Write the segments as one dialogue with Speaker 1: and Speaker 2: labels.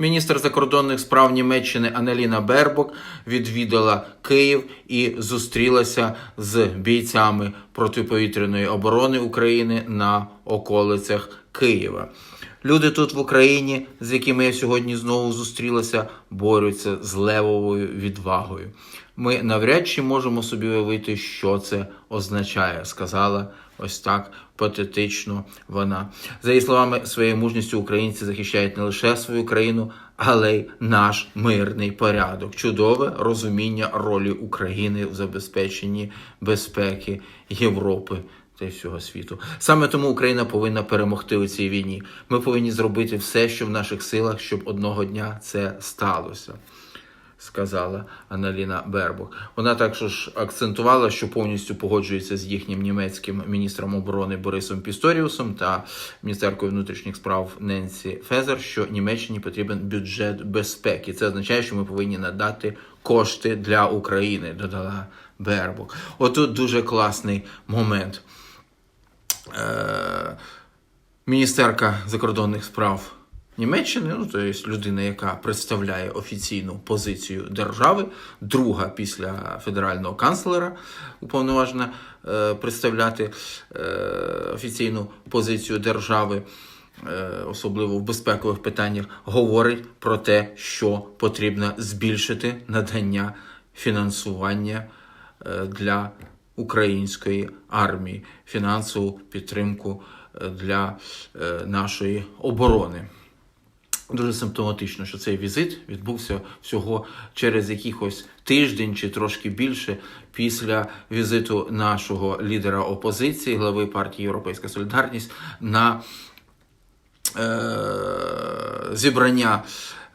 Speaker 1: Міністр закордонних справ Німеччини Аналіна Бербок відвідала Київ і зустрілася з бійцями протиповітряної оборони України на околицях Києва. Люди тут в Україні, з якими я сьогодні знову зустрілася, борються з левовою відвагою. Ми навряд чи можемо собі уявити, що це означає, сказала ось так патетично вона. За її словами, своєю мужністю українці захищають не лише свою країну, але й наш мирний порядок. Чудове розуміння ролі України в забезпеченні безпеки Європи та й всього світу. Саме тому Україна повинна перемогти у цій війні. Ми повинні зробити все, що в наших силах, щоб одного дня це сталося. Сказала Аналіна Бербок. Вона також акцентувала, що повністю погоджується з їхнім німецьким міністром оборони Борисом Пісторіусом та міністеркою внутрішніх справ Ненсі Фезер, що Німеччині потрібен бюджет безпеки. Це означає, що ми повинні надати кошти для України. Додала Бербок. Отут дуже класний момент. Е, міністерка закордонних справ Німеччини, ну тобто людина, яка представляє офіційну позицію держави, друга після федерального канцлера, уповноважена е, представляти е, офіційну позицію держави. е, Особливо в безпекових питаннях говорить про те, що потрібно збільшити надання фінансування е, для української армії, фінансову підтримку е, для нашої оборони. Дуже симптоматично, що цей візит відбувся всього через якихось тиждень чи трошки більше після візиту нашого лідера опозиції, глави партії Європейська Солідарність на е, зібрання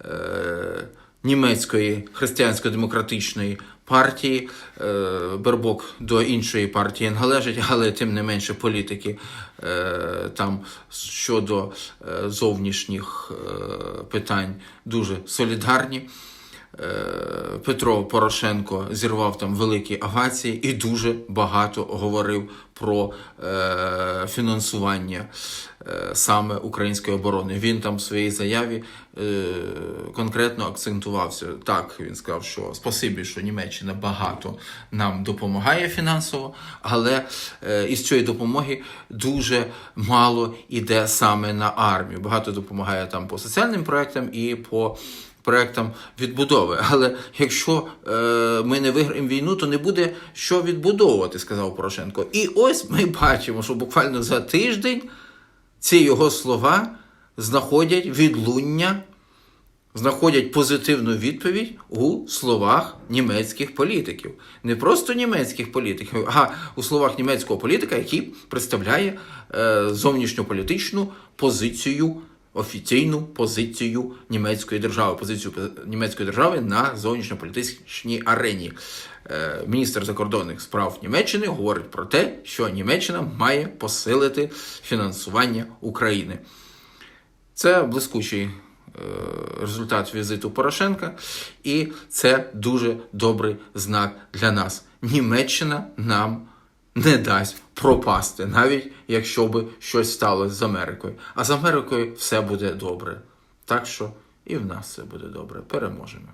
Speaker 1: е, німецької християнсько-демократичної партії. Е, Бербок до іншої партії належить, але тим не менше політики е, там щодо е, зовнішніх питань дуже солідарні. Е, Петро Порошенко зірвав там великі овації і дуже багато говорив про е, фінансування е, саме української оборони. Він там в своїй заяві е, конкретно акцентувався. Так, він сказав, що спасибі, що Німеччина багато нам допомагає фінансово, але е, із цієї допомоги дуже мало іде саме на армію. Багато допомагає там по соціальним проектам і по проектам відбудови. Але якщо е, ми не виграємо війну, то не буде що відбудовувати, сказав Порошенко. І ось ми бачимо, що буквально за тиждень ці його слова знаходять відлуння, знаходять позитивну відповідь у словах німецьких політиків. Не просто німецьких політиків, а у словах німецького політика, який представляє е, зовнішньополітичну позицію офіційну позицію німецької держави, позицію німецької держави на зовнішньополітичній арені. Е, Міністр закордонних справ Німеччини говорить про те, що Німеччина має посилити фінансування України. Це блискучий е, результат візиту Порошенка, і це дуже добрий знак для нас. Німеччина нам не дасть пропасти, навіть якщо би щось сталося з Америкою. А з Америкою все буде добре. Так що і в нас все буде добре. Переможемо.